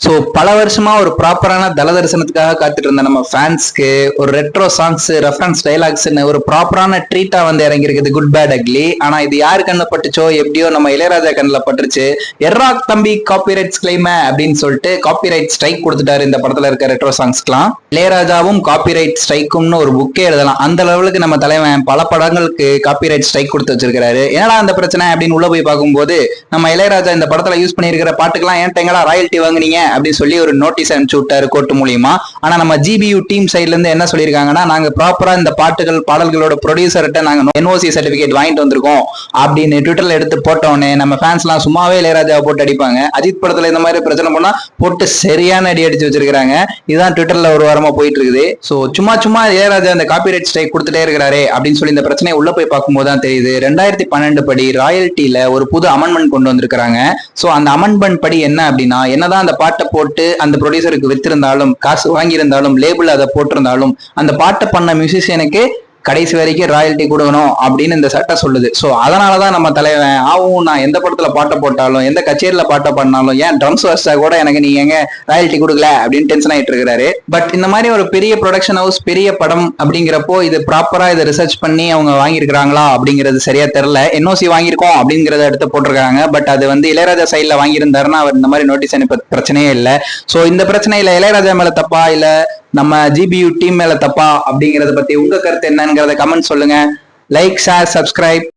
So பல வருஷமா ஒரு ப்ராப்பரான தல தரிசனத்துக்காக காத்துட்டு இருந்த நம்ம ஃபேன்ஸ்க்கு ஒரு ரெட்ரோ சாங்ஸ் ரெஃபரன்ஸ் டைலாக்ஸ்னு ஒரு ப்ராப்பரான ட்ரீட்டா வந்து இறங்கியிருக்குது குட் பேட் அக்லி ஆனா இது யாரு கண்ணில் பட்டுச்சோ எப்படியோ நம்ம இளையராஜா கண்ணில் பட்டுருச்சு. எர்ராக் தம்பி காப்பிரைட்ஸ் கிளைம அப்படின்னு சொல்லிட்டு காப்பிரைட் ஸ்ட்ரைக் கொடுத்துட்டாரு இந்த படத்துல இருக்க ரெட்ரோ சாங்ஸ்க்குலாம் இளையராஜாவும் காப்பிரைட் ஸ்ட்ரைக்கும்னு ஒரு புக்கே எழுதலாம். அந்த லெவலுக்கு நம்ம தலைவன் பல படங்களுக்கு காப்பிரைட் ஸ்ட்ரைக் கொடுத்து வச்சிருக்காரு என்னடா அந்த பிரச்சனை அப்படின்னு உள்ள போய் பார்க்கும்போது நம்ம இளையராஜா இந்த படத்துல யூஸ் பண்ணியிருக்கிற பாட்டுக்கெல்லாம் ஏன் எங்கடா ராயல்ட்டி வாங்குனீங்க? அப்படின்னு சொல்லி ஒரு நோட்டீஸ் அனுப்பிச்சு விட்டாரு கோர்ட் மூலியமா. ஆனா நம்ம ஜிபியு டீம் சைட்ல இருந்து என்ன சொல்லியிருக்காங்கன்னா நாங்க ப்ராப்பரா இந்த பாட்டுகள் பாடல்களோட ப்ரொடியூசர்கிட்ட நாங்க என்ஓசி சர்டிபிகேட் வாங்கிட்டு வந்திருக்கோம் அப்படின்னு ட்விட்டர்ல எடுத்து போட்டோடனே நம்ம ஃபேன்ஸ் எல்லாம் சும்மாவே இளையராஜாவை போட்டு அடிப்பாங்க. அஜித் படத்துல இந்த மாதிரி பிரச்சனை பண்ணா போட்டு சரியான அடி அடிச்சு வச்சிருக்காங்க இதுதான் ட்விட்டர்ல ஒரு வாரமா போயிட்டு இருக்குது சோ சும்மா சும்மா இளையராஜா இந்த காப்பிரைட் ஸ்ட்ரைக் கொடுத்துட்டே இருக்கிறாரே அப்படின்னு சொல்லி இந்த பிரச்சனையை உள்ள போய் பார்க்கும்போது தான் தெரியுது. ரெண்டாயிரத்தி பன்னெண்டு படி ராயல்ட்டில ஒரு புது அமெண்ட்மெண்ட் கொண்டு வந்திருக்காங்க சோ அந்த அமெண்ட்மெண்ட் படி என்ன அப்படின்னா என்னதான் அந்த பாட்டு போட்டு அந்த ப்ரொடியூசருக்கு வித்திருந்தாலும் காசு வாங்கியிருந்தாலும் லேபிள் அதை போட்டிருந்தாலும் அந்த பாட்டை பண்ண மியூசிஷியனுக்கு கடைசி வரைக்கும் ராயல்ட்டி கொடுக்கணும் அப்படின்னு இந்த சட்டம் சொல்லுது. ஸோ அதனாலதான் நம்ம தலைவன் ஆவும் நான் எந்த படத்துல பாட்டை போட்டாலும் எந்த கச்சேரியில பாட்டை பண்ணாலும் ஏன் ட்ரம்ஸ் வச்சா கூட எனக்கு நீ எங்க ராயல்ட்டி கொடுக்கல அப்படின்னு டென்ஷன் ஆயிட்டு இருக்கிறாரு. பட் இந்த மாதிரி ஒரு பெரிய ப்ரொடக்ஷன் ஹவுஸ் பெரிய படம் அப்படிங்கிறப்போ இது ப்ராப்பரா இதை ரிசர்ச் பண்ணி அவங்க வாங்கியிருக்கிறாங்களா அப்படிங்கிறது சரியா தெரியல. என்ஓசி வாங்கியிருக்கோம் அப்படிங்கறத எடுத்து போட்டிருக்காங்க. பட் அது வந்து இளையராஜா சைட்ல வாங்கியிருந்தாருன்னா அவர் இந்த மாதிரி நோட்டீஸ் அனுப்ப பிரச்சனையே இல்லை. ஸோ இந்த பிரச்சனையில இளையராஜா மேல தப்பா இல்லை நம்ம ஜிபியு டீம் மேல தப்பா அப்படிங்கறத பத்தி உங்க கருத்து என்னங்கிறத கமெண்ட் சொல்லுங்க. Like share subscribe